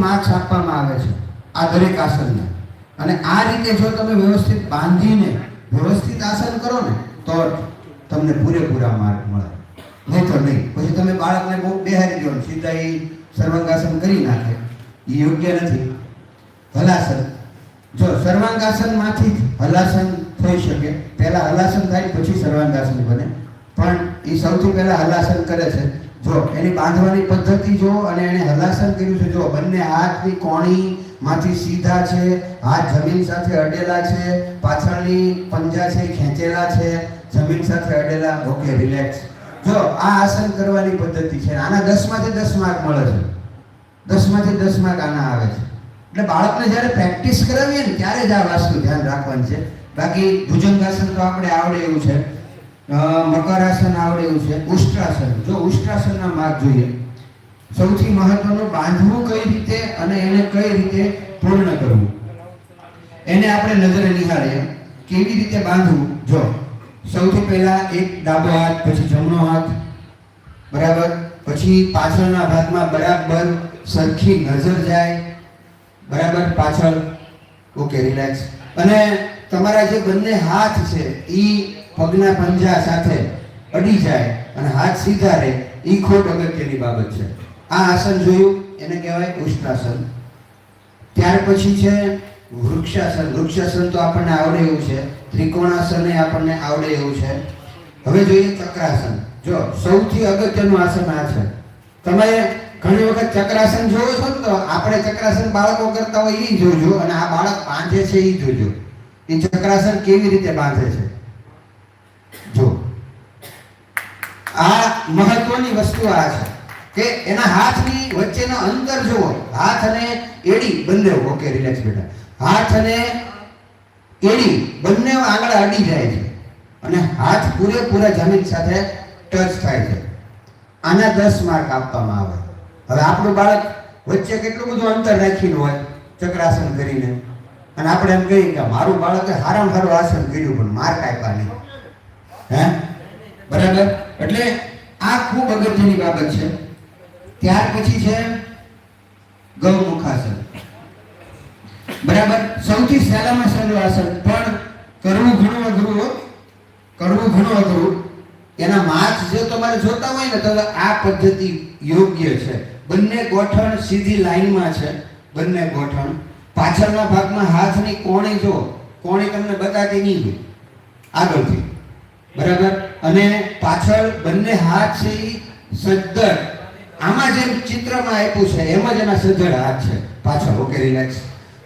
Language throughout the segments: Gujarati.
માર્ક્સ આપવામાં આવે છે, આ દરેક આસનને. અને આ રીતે જો તમે વ્યવસ્થિત બાંધીને, વ્યવસ્થિત આસન કરો ને, તો તમને પૂરેપૂરા માર્ક મળે. નહીં તો નહીં. પછી તમે બાળકને બહુ બેહારી દો સીધા એ સર્વાંગાસન કરી નાખે. એ યોગ્ય નથી. હલાસન. જો સર્વાંગાસનમાંથી જ હલાસન થઈ શકે, પહેલા હલાસન થાય, પછી સર્વાંગાસન બને. પણ એ સૌથી પહેલા હલાસન કરે છે જો એની બાંધવાની પદ્ધતિ જો અને એણે હલાસન કર્યું છે, જો બંને હાથની કોણી માંથી સીધા છે, હાથ જમીન સાથે અડેલા છે, પાછળની પંજા છે ખેંચેલા છે, જમીન સાથે અડેલા ઓકે રિલેક્સ જો આ આસન કરવાની પદ્ધતિ છે આના દસમાંથી દસ માર્ક મળે છે. દસમાંથી દસ માર્ક આના આવે છે. એટલે બાળકને જ્યારે પ્રેક્ટિસ કરાવીએ ને ત્યારે જ આ વાસનું ધ્યાન રાખવાનું છે. બાકી ભુજંગાસન તો આપણે આવડે એવું છે. મકરાસન આવડે એવું છે. ઉષ્ટ્રાસન. જો ઉષ્ટ્રાસનના માર્ગ જોઈએ, સૌથી મહત્વનું બાંધવું કઈ રીતે અને એને કઈ રીતે પૂર્ણ કરવું? એને આપણે નજરે નિહાળીએ. કેવી રીતે બાંધવું? જો, સૌથી પહેલા એક ડાબો હાથ, પછી જમણો હાથ, બરાબર? પછી પાછળના ભાગમાં બરાબર સરખી નજર જાય, બરાબર? પાછળ. Okay, relax. અને તમારા જે બંને હાથ છે એ પગના પંજા સાથે અડી જાય અને હાથ સીધા રહે એ ખોટ અગત્યની બાબત છે. આ આસન જોયું, એને કહેવાય ઉષ્ટ્રાસન ત્યાર પછી છે વૃક્ષાસન. વૃક્ષાસન તો આપણને આવડે એવું છે. ત્રિકોણાસન એ આપણને આવડે એવું છે. હવે જોઈએ ચક્રાસન. જો, સૌથી અગત્યનું આસન આ છે. તમે ઘણી વખત ચક્રાસન જોવો છો ને તો આપણે ચક્રાસન બાળકો કરતા હોય એ જોજો અને આ બાળક બાંધે છે એ જોજો. એ ચક્રાસન કેવી રીતે બાંધે છે? જો. આ મહત્વની વસ્તુ આ છે કે એના હાથની વચ્ચેનો અંતર જુઓ. હાથ અને એડી બંને ઓકે રિલેક્સ બેટા. હાથ અને એડી બંને આગળ અડી જાય છે. અને હાથ પૂરેપૂરા જમીન સાથે ટચ થાય છે. આના દસ માર્ક આપવામાં આવે. હવે આપણું બાળક વચ્ચે કેટલું બધું અંતર રાખીને હોય, ચક્રાસન કરીને. અને આપણે એમ કહીએ કે મારું બાળકે હારામાં સારું આસન કર્યું પણ માર્ક આપ્યા નહીં. હે? બરાબર? એટલે આ ખૂબ અગત્યની બાબત છે. ત્યાર પછી છે ગૌમુખાસન. બરાબર? સૌથી સહેલામાં સહેલું આસન. પણ કરવું ઘણું અઘરું કરવું ઘણું અઘરું. એના માર્ક્સ જો તમારે જોતા હોય ને, તો આ પદ્ધતિ યોગ્ય છે. બંને ગોઠણ સીધી લાઈનમાં છે. બંને ગોઠણ. પાછળના ભાગમાં હાથની કોણી જો, કોણી તમને બતાતી નહીં આગળથી. બરાબર? અને પાછળ બંને હાથ છે સદ્ધર. આમાં જેમ ચિત્રમાં આપ્યું છે, એમ જ એના સદ્ધર હાથ છે. પાછળ ઓકે રિલેક્સ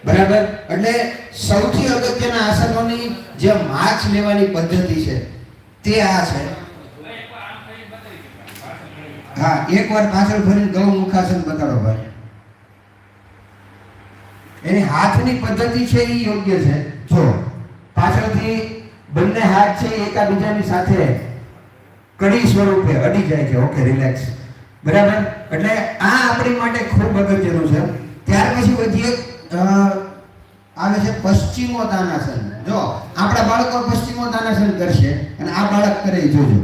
બરાબર? એટલે સૌથી અગત્યના આસનોની જે માર્ક્સ લેવાની પદ્ધતિ છે, તે આ છે. હા, એકવાર પાછળ ફરીને ગૌ મુખાસન બતાડો ભાઈ. એની હાથની પદ્ધતિ છે એ યોગ્ય છે. જો, પાછળથી બંને હાથ છે, એકાબીજાની સાથે કડી સ્વરૂપે અડી જાય છે. ઓકે રિલેક્સ બરાબર? એટલે આ આપણી માટે ખૂબ અગત્યનું છે. ત્યાર પછી વધીએ આવે છે પશ્ચિમો દાનાસન જો, આપણા બાળકો પશ્ચિમો દાનાસન કરશે અને આ બાળક કરે જોજો.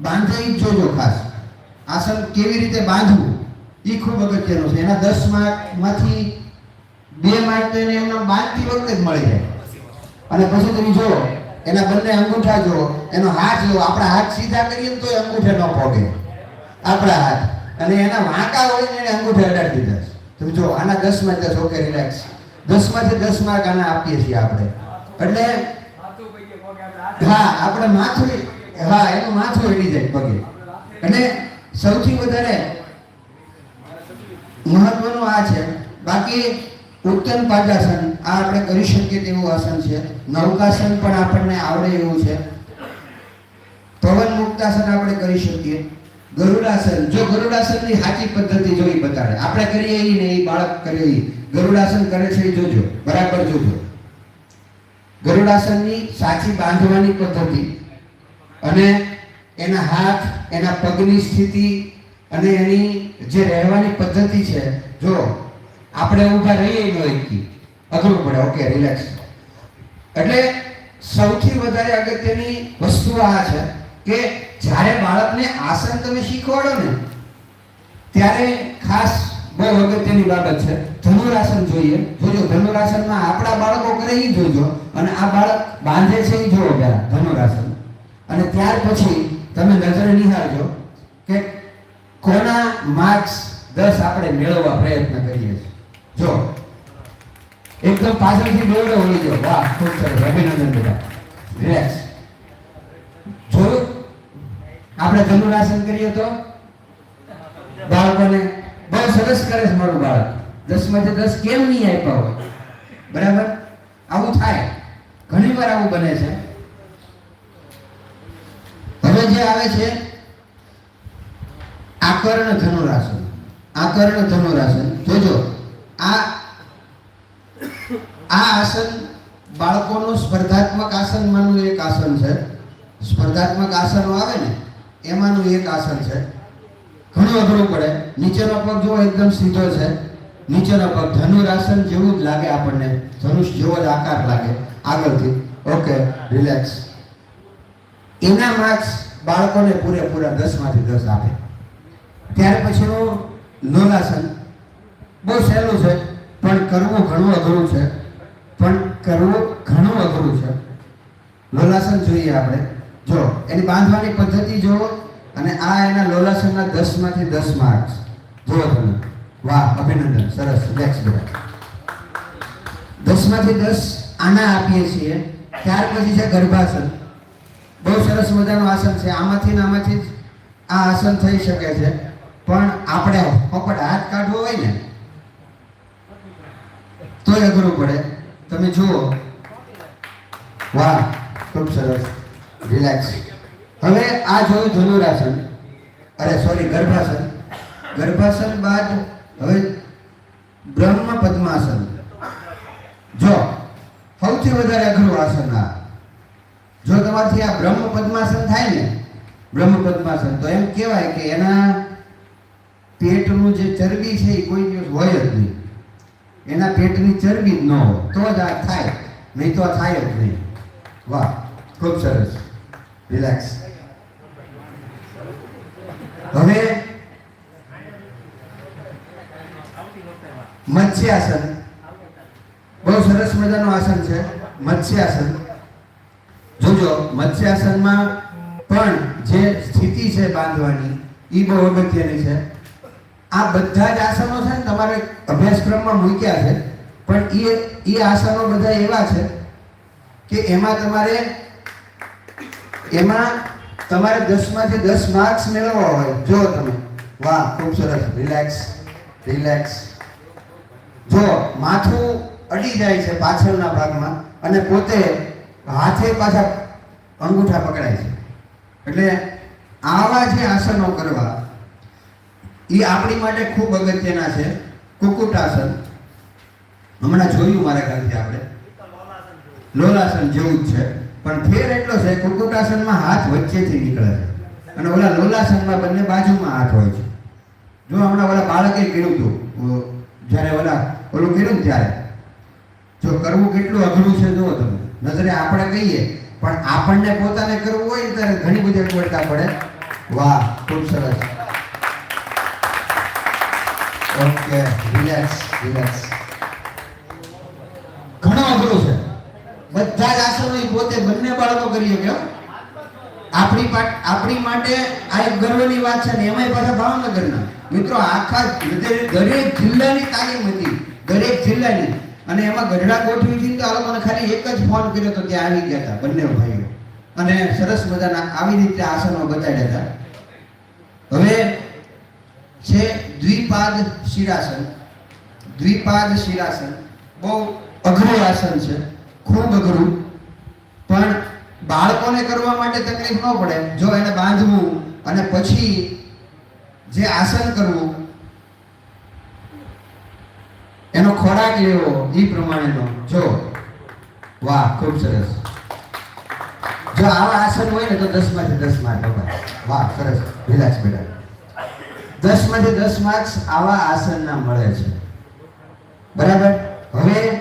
બાંધે એ જોજો ખાસ. આસન કેવી રીતે બાંધવું, એ ખૂબ અગત્યનું છે. એના દસ માર્કમાંથી બે માર્ક તો એને એમના બાંધતી વખતે જ મળી જાય. અને પછી તમે જુઓ એના બંને અંગૂઠા જો એનો હાથ જુઓ. આપણા હાથ સીધા કરીએ તોય અંગૂઠે ન પોગે. આપણા હાથ. અને એના વાંકા હોય ને એને અંગૂઠે અડાડી દીધા તમે જો આના દસમાં દસ. ઓકે રિલેક્સ દસમાંથી દસ માર્ક આના આપીએ છીએ આપણે. એટલે હા, આપણે માથું હા, એનું માથું હેડી જાય પગે. અને સૌથી વધારે મહત્વનું આ છે. બાકી ઉત્તન પાદાસન આ આપણે કરી શકીએ તેવું આસન છે. નૌકાસન પણ આપણને આવડે એવું છે. પવન મુક્તાસન આપણે કરી શકીએ. ગરુડાસન, જો ગરુડાસનની સાચી પદ્ધતિ જોઈ બતાડે આપણે કરીએ એ ને એ બાળક કરે એ ગરુડાસન કરે છે એ જોજો. બરાબર જોજો. ગરુડાસનની સાચી બાંધવાની પદ્ધતિ અને એના હાથ, એના પગની સ્થિતિ અને એની જે રહેવાની પદ્ધતિ છે, જો આપણે ઊભા રહીએ ન એકથી અઘરું પડે ઓકે રિલેક્સ એટલે સૌથી વધારે અગત્યની વસ્તુ આ છે કે જ્યારે બાળકને આસન તમે શીખવાડો ને, ત્યારે ખાસ બહુ અગત્યની બાબત છે, ધનુરાસન જોઈએ. જોજો, ધનુરાસનમાં આપણા બાળકો કરે એ જોજો, અને આ બાળક બાંધે છે એ જોવો પહેલાં, ધનુરાસન. અને ત્યાર પછી તમે નજરે નિહાળજો કે કોના માર્ક્સ દસ આપણે મેળવવા પ્રયત્ન કરીએ છીએ. જો, એકદમ પાછળથી દોડો વળી જો વાહ, ખૂબ સરસ. અભિનંદન બધા. રિલેક્સ જોયું આપણે ધનુરાસન કરીએ તો બાળકોને બહુ સરસ કરે છે મારું બાળક. દસમાંથી દસ કેમ નહીં આપ્યા હોય? બરાબર? આવું થાય. ઘણી વાર આવું બને છે. હવે જે આવે છે, આકર્ણ ધનુરાસન. આકર્ણ ધનુરાસન. જોજો. આ આ આસન બાળકોનું સ્પર્ધાત્મક આસનમાંનું એક આસન છે. સ્પર્ધાત્મક આસનો આવે ને, એમાંનું એક આસન છે. ઘણું અઘરું પડે. નીચેનો પગ જો એકદમ સીધો છે. નીચેનો પગ ધનુરાસન જેવું જ લાગે આપણને. ધનુષ જેવો જ આકાર લાગે. આગળથી. Okay, relax. એના માર્ક્સ બાળકોને પૂરેપૂરા દસમાંથી દસ આપે. ત્યાર પછીનું લોલાસન બહુ સહેલું છે, પણ કરવું ઘણું અઘરું છે. પણ કરવું ઘણું અઘરું છે. લોલાસન જોઈએ આપણે. જો, એની બાંધવાની પદ્ધતિ જોવો અને આ એના લોલાસનના દસમાંથી દસ માર્ક્સ. જુઓ તમે. વાહ, અભિનંદન. સરસ. નેક્સ્ટ બધા દસમાંથી દસ આના આપીએ છીએ. ત્યાર પછી છે ગર્ભાસન. બહુ સરસ મજાનું આસન છે. આમાંથી આમાંથી જ આ આસન થઈ શકે છે. પણ આપણે પોપટ હાથ કાઢવો હોય ને તોય અઘરું પડે. તમે જુઓ. વાહ, ખૂબ સરસ. રિલેક્સ હવે આ જોયું ધનુરાસન. અરે સોરી ગર્ભાસન. ગર્ભાસન બાદ હવે બ્રહ્મ પદ્માસન. જો, સૌથી વધારે અઘરું આસન આ. જો તમારથી આ બ્રહ્મ પદ્માસન થાય ને, બ્રહ્મ પદ્માસન, તો એમ કહેવાય કે એના પેટનું જે ચરબી છે એ કોઈ દિવસ હોય જ નહીં. એના પેટની ચરબી જ ન હોય, તો જ આ થાય. નહીં તો આ થાય જ નહીં. વાહ, ખૂબ સરસ. રિલેક્સ હવે મત્સ્યાસન. બહુ સરસ મજાનું આસન છે, મત્સ્યાસન. જોજો, મત્સ્યાસનમાં પણ જે સ્થિતિ છે બાંધવાની એ બહુ અગત્યની છે. આ બધા જ આસનો છે ને તમારે અભ્યાસક્રમમાં મૂક્યા છે, પણ એ એ આસનો બધા એવા છે કે એમાં તમારે એમાં તમારે દસમાંથી દસ માર્ક્સ મેળવવા હોય. જો તમે વાહ, ખૂબ સરસ. રિલેક્સ રિલેક્સ જો, માથું અડી જાય છે પાછળના ભાગમાં અને પોતે હાથે પાછા અંગૂઠા પકડાય છે. એટલે આવા જે આસનો કરવા એ આપણી માટે ખૂબ અગત્યના છે. કુકુટાસન. હમણાં જોયું મારા ખ્યાલથી આપણે. લોલાસન જેવું જ છે. પણ ફેર એટલો છે, કુકુટાસનમાં હાથ વચ્ચેથી નીકળે છે. અને ઓલા લોલાસનમાં બંને બાજુમાં હાથ હોય છે. જો હમણાં ઓલા બાળકે કીધું હતું જ્યારે ઓલા, ઓલું કીધું ત્યારે, જો કરવું કેટલું અઘરું છે જુઓ તમે. નજરે આપણે કહીએ, પણ આપણને પોતાને કરવું હોય ત્યારે ઘણી બધી અગવડતા પડે. વાહ, ખૂબ સરસ. ઓકે રિલેક્સ રિલેક્સ ઘણો અઘરો છે. બધા જ આસનો પોતે બંને બાળકો કરી શકે આપણી આપણી માટે આ એક ગર્વની વાત છે ને એમાંય પાછા ભાવનગરના. મિત્રો, આખા દરેક જિલ્લાની તાલીમ હતી. દરેક જિલ્લાની. અને એમાં ગઢડા ગોઠવી હતી તો આ લોકોને ખાલી એક જ ફોન કર્યો તો ત્યાં આવી ગયા હતા બંને ભાઈઓ. અને સરસ મજાના આવી રીતે આસનો બતાડ્યા હતા હવે છે દ્વિપાદ શિરાસન દ્વિપાદ શિરાસન બહુ અઘરું આસન છે, ખૂબ અઘરું. પણ બાળકોને કરવા માટે તકલીફ ન પડે, જો એને બાંધવું અને પછી જે આસન કરવું, એનો ખોરાક લેવો, એ પ્રમાણેનો. જો. વાહ, ખૂબ સરસ. જો આવા આસન હોય ને તો દસમાંથી દસમાં વાહ, સરસ. રિલેક્સ બેટા. દસમાંથી દસ માર્ક્સ આવા આસનના મળે છે. બરાબર? હવે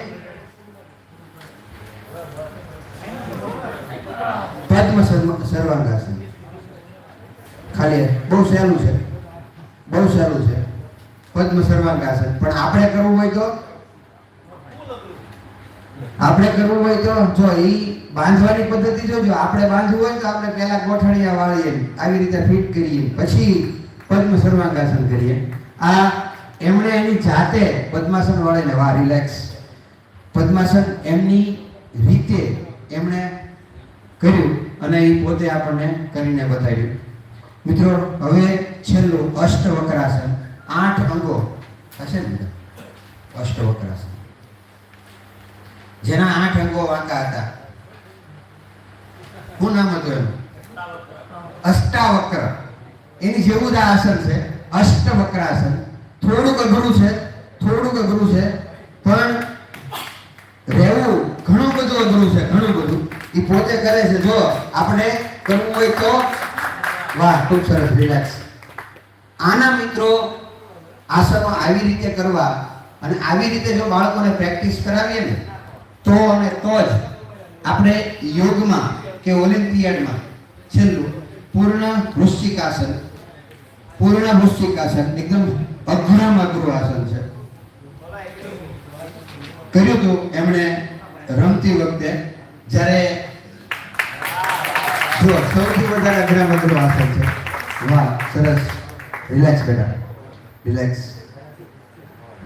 પદ્મ સર્વ- સર્વાંગાસન ખાલી બહુ સહેલું છે. બહુ સહેલું છે. પદ્મ સર્વાંગાસન પણ આપણે કરવું હોય તો? આપણે કરવું હોય તો? જો એ બાંધવાની પદ્ધતિ જોજો આપણે બાંધવું હોય તો આપણે પહેલા ગોઠણિયા વાળીએ, આવી રીતે ફિટ કરીએ. પછી પદ્મ સર્વાંગાસન કરીએ. આ એમણે એની જાતે પદ્માસન વાળીને વાહ રિલેક્સ પદ્માસન એમની રીતે એમણે કર્યું અને એ પોતે આપણને કરીને બતાવ્યું. મિત્રો, હવે છેલ્લું અષ્ટવક્રાસન. આઠ અંગો હશે ને અષ્ટવક્રાસન. જેના આઠ અંગો વાંકા હતા. શું નામ હતું એનું? અષ્ટાવક્ર. એની જેવું જ આ આસન છે. અષ્ટવક્રાસન. થોડુંક અઘરું છે, થોડુંક અઘરું છે, પણ રહેવું ઘણું બધું અઘરું છે, ઘણું બધું. એ પોતે કરે છે. જો, આપણે કરવું હોય તો વાહ, ખૂબ સરસ રિલેક્સ આના મિત્રો આસનો આવી રીતે કરવા અને આવી રીતે જો બાળકોને પ્રેક્ટિસ કરાવીએ ને, તો અને તો જ આપણે યોગમાં કે ઓલિમ્પિયાડમાં છેલ્લું પૂર્ણ વૃશ્ચિકાસન પૂર્ણ વૃશ્ચિકાસન એકદમ અઘરામાં અઘરું આસન છે. કર્યું હતું એમણે રમતી વખતે, જ્યારે જો સૌથી વધારે અઘરામાં અઘરું આસન છે. વાહ, સરસ. રિલેક્સ બેટા. રિલેક્સ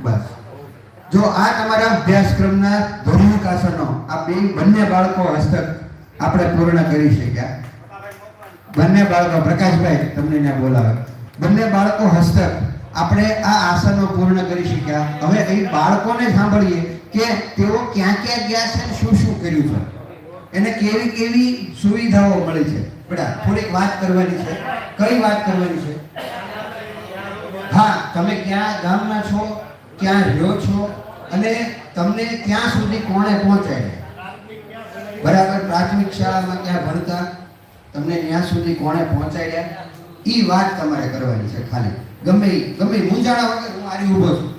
બસ. જો આ તમારા અભ્યાસક્રમના ધોરણિક આસનો, આ બે બંને બાળકો હસ્તક આપણે પૂર્ણ કરી શક્યા. બંને બાળકો, પ્રકાશભાઈ, તમને ત્યાં બોલાવે. બંને બાળકો હસ્તક. આપણે આ આસનો પૂર્ણ કરી શક્યા. હવે અહીં બાળકોને સાંભળીએ કે તેઓ ક્યાં ક્યાં ગયા છે શું શું કર્યું છે. એને કેવી કેવી સુવિધાઓ મળી છે. બેટા, થોડીક વાત કરવાની છે. કઈ વાત કરવાની છે? હા, તમે ક્યાં ગામના છો? ક્યાં રહ્યો છો? અને તમને ક્યાં સુધી કોણે પહોંચાડ્યા? બરાબર, પ્રાથમિક શાળામાં ક્યાં ભણતા? તમને ત્યાં સુધી કોણે પહોંચાડ્યા? ઈ વાત તમારે કરવાની છે ખાલી. ગમે ગમે મૂંઝાણા વગર હું આરી ઊભો છું.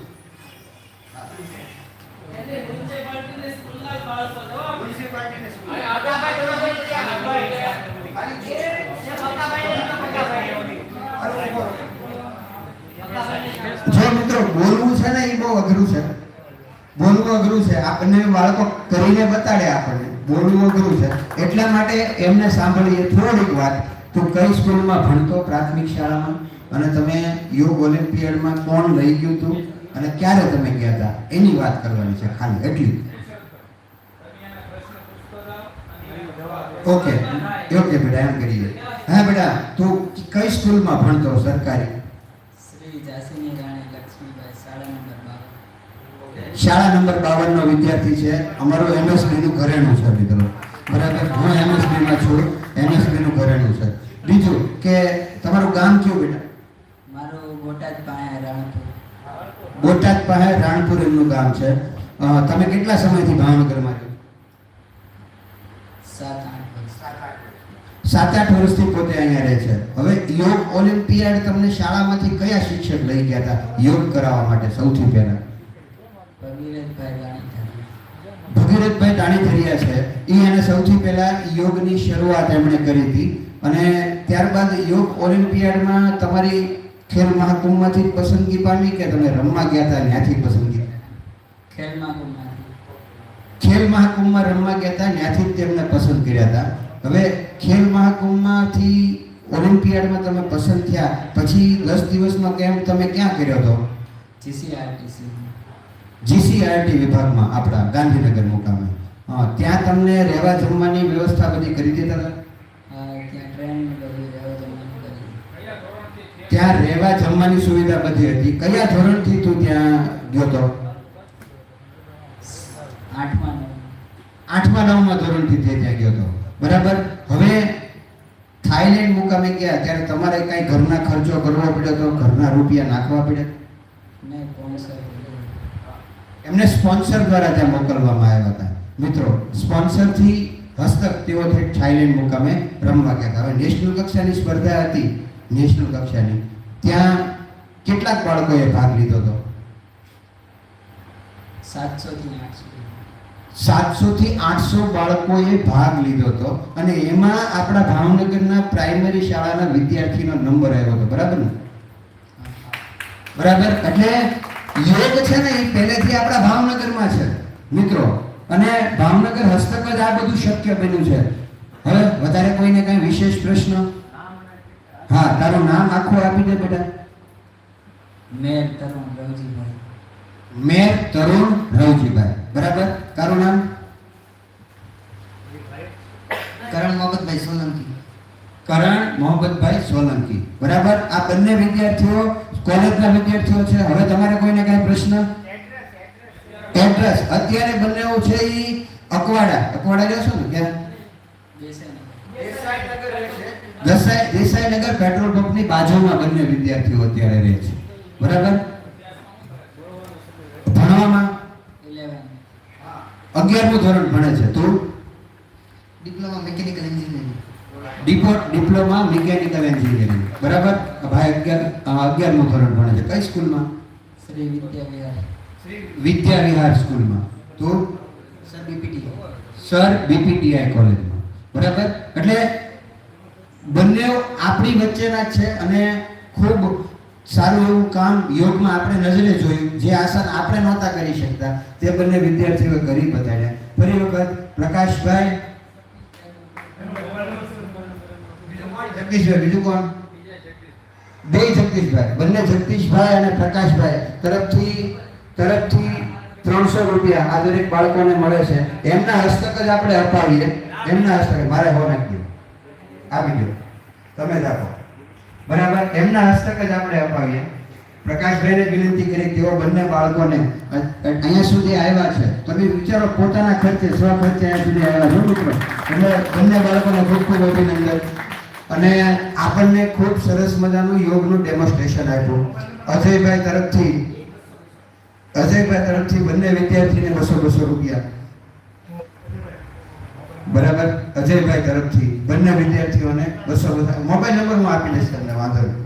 જો મિત્રો, બોલવું છે ને એ બહુ અઘરું છે. બોલવું અઘરું છે. આપણને બાળકો કરીને બતાડે આપણને. બોલવું અઘરું છે. એટલા માટે એમને સાંભળીએ થોડીક વાત. તું કઈ સ્કૂલમાં ભણતો પ્રાથમિક શાળામાં? અને તમે યોગ ઓલિમ્પિયડમાં કોણ લઈ ગયું તું? અને ક્યારે તમે ગયા હતા એની વાત કરવાની છે ખાલી એટલી. ઓકે ઓકે બેટા એમ કરીએ હા બેટા તું કઈ સ્કૂલમાં ભણતો સરકારી? શાળા નંબર બાવન. નો વિદ્યાર્થી છે. અમારું એમએસબી નું ઘરેણું છે મિત્રો. બરાબર? હું એમએસબી માં છું. એમએસબી નું ઘરેણું છે. બીજું કે તમારું ગામ કયું બેટા? મારું બોટાદ પાસે રાણપુર. બોટાદ પાસે રાણપુર એમનું ગામ છે. તમે કેટલા સમયથી ભાવનગરમાં છો? સાત આઠ વર્ષથી પોતે અહીંયા રહે છે. હવે યોગ ઓલિમ્પિયાડ તમને શાળામાંથી કયા શિક્ષક લઈ ગયા હતા? યોગ કરાવવા માટે સૌથી પહેલા. ભગીરથભાઈ દાણીધરિયા છે. એ એને સૌથી પહેલા યોગની શરૂઆત એમણે કરી હતી. અને ત્યારબાદ યોગ ઓલિમ્પિયાડમાં તમારી ખેલ મહાકુંભમાંથી પસંદગી પામી કે તમે રમવા ગયા હતા? ત્યાંથી પસંદગી? ખેલ મહાકુંભમાં ખેલ મહાકુંભમાં રમવા ગયા હતા ત્યાંથી જ તેમને પસંદ કર્યા હતા. હવે ખેલ મહાકુંભમાંથી ઓલિમ્પિયાડમાં તમે પસંદ થયા પછી દસ દિવસનો કેમ્પ તમે ક્યાં કર્યો હતો? જીસીઆરટીસી. જીસીઆરટી વિભાગમાં આપણા ગાંધીનગર મુકામે. હા ત્યાં તમને રહેવા જમવાની વ્યવસ્થા બધી કરી દેતા હતા? ત્યાં રહેવા જમવાનું સુવિધા બધી હતી. કયા ધોરણથી તું ત્યાં ગયો તો? આઠમા નવ નવમા ધોરણથી તે ત્યાં ગયો તો. બરાબર? હવે થાઈલેન્ડ મુકામે ગયા ત્યારે તમારે કઈ ઘરના ખર્ચો કરવો પડ્યો તો? ઘરના રૂપિયા નાખવા પડ્યા. એમને સ્પોન્સર દ્વારા ત્યાં મોકલવામાં આવ્યા હતા. મિત્રો સ્પોન્સરથી હસ્તક તેઓ થઈ થાઈલેન્ડ મુકામે રમવા ગયા હતા. હવે નેશનલ કક્ષાની સ્પર્ધા હતી નેશનલ કક્ષાની. ત્યાં કેટલાક બાળકોએ ભાગ લીધો હતો? સાતસો આઠસો. આઠસો બાળકોએ ભાગ લીધો હતો અને એમાં આપણા ભાવનગરના પ્રાઇમરી શાળાના વિદ્યાર્થીનો નંબર આવ્યો હતો. બરાબર ને? બરાબર. એટલે યોગ છે ને એ પહેલેથી આપણા ભાવનગરમાં છે. મિત્રો અને ભાવનગર હસ્તક જ આ બધું શક્ય બન્યું છે. હવે વધારે કોઈને કઈ વિશેષ પ્રશ્ન? હા તારું નામ આખું આપી દે બેટા. મેર તરુણ રવજીભાઈ. મેર તરુણ રવજીભાઈ. બરાબર? તારું નામ? કરણ મોહમ્મદભાઈ સોલંકી. કરણ મોહમ્મદભાઈ સોલંકી. બરાબર? આ બંને વિદ્યાર્થીઓ કોલેજના વિદ્યાર્થીઓ છે. હવે તમારે કોઈને કઈ પ્રશ્ન? એડ્રેસ. અત્યારે બંને છે એ અકવાડા. અકવાડા રહેશો ને ક્યાં દેસાઈ દેસાઈ દેસાઈનગર પેટ્રોલ પંપની બાજુમાં બંને વિદ્યાર્થીઓ અત્યારે રહે છે. બરાબર? ભણવામાં? અગિયારમું ધોરણ ભણે છે. તું? ડિપ્લોમા મિકેનિકલ એન્જિનિયરિંગ ડિપો ડિપ્લોમા મિકેનિકલ એન્જિનિયરિંગ બરાબર? ભાઈ અગિયાર અગિયારમું ધોરણ ભણે છે. કઈ સ્કૂલમાં? શ્રી વિદ્યા વિહાર વિદ્યા વિહાર સ્કૂલમાં. તો સર બીપીટી સર બીપીટીઆઈ કોલેજમાં. બરાબર? એટલે બંને આપણી વચ્ચેના છે અને ખૂબ સારું એવું કામ યોગમાં આપણે નજરે જોયું. જે આસન આપણે નહોતા કરી શકતા, તે બંને વિદ્યાર્થીઓ કરી બતાડ્યા ફરી વખત પ્રકાશભાઈ. જગદીશભાઈ. બીજું કોણ? બે જગદીશભાઈ. બંને જગદીશભાઈ અને પ્રકાશભાઈ. તરફથી તરફથી ત્રણસો રૂપિયા આ દરેક બાળકોને મળે છે. એમના હસ્તક જ આપણે અપાવીએ. એમના હસ્તક, મારે હો નાખી આવી દો તમે જ આપો. બરાબર? એમના હસ્તક જ આપણે અપાવીએ. પ્રકાશભાઈને વિનંતી કરી તેઓ બંને બાળકોને અહીંયા સુધી આવ્યા છે. તમે વિચારો, પોતાના ખર્ચે, સ્વ ખર્ચે અહીંયા સુધી આવ્યા છો, મિત્રો. એટલે બંને બાળકોને ખૂબ ખૂબ અભિનંદન. અને આપણને ખૂબ સરસ મજાનું યોગનું ડેમોન્સ્ટ્રેશન આપ્યું. અજયભાઈ તરફથી અજયભાઈ તરફથી બંને વિદ્યાર્થીને બસો બસો રૂપિયા. બરાબર? અજયભાઈ તરફથી બંને વિદ્યાર્થીઓને બસો બસો. મોબાઈલ નંબર હું આપી દઈશ તમને, વાંધો નહીં.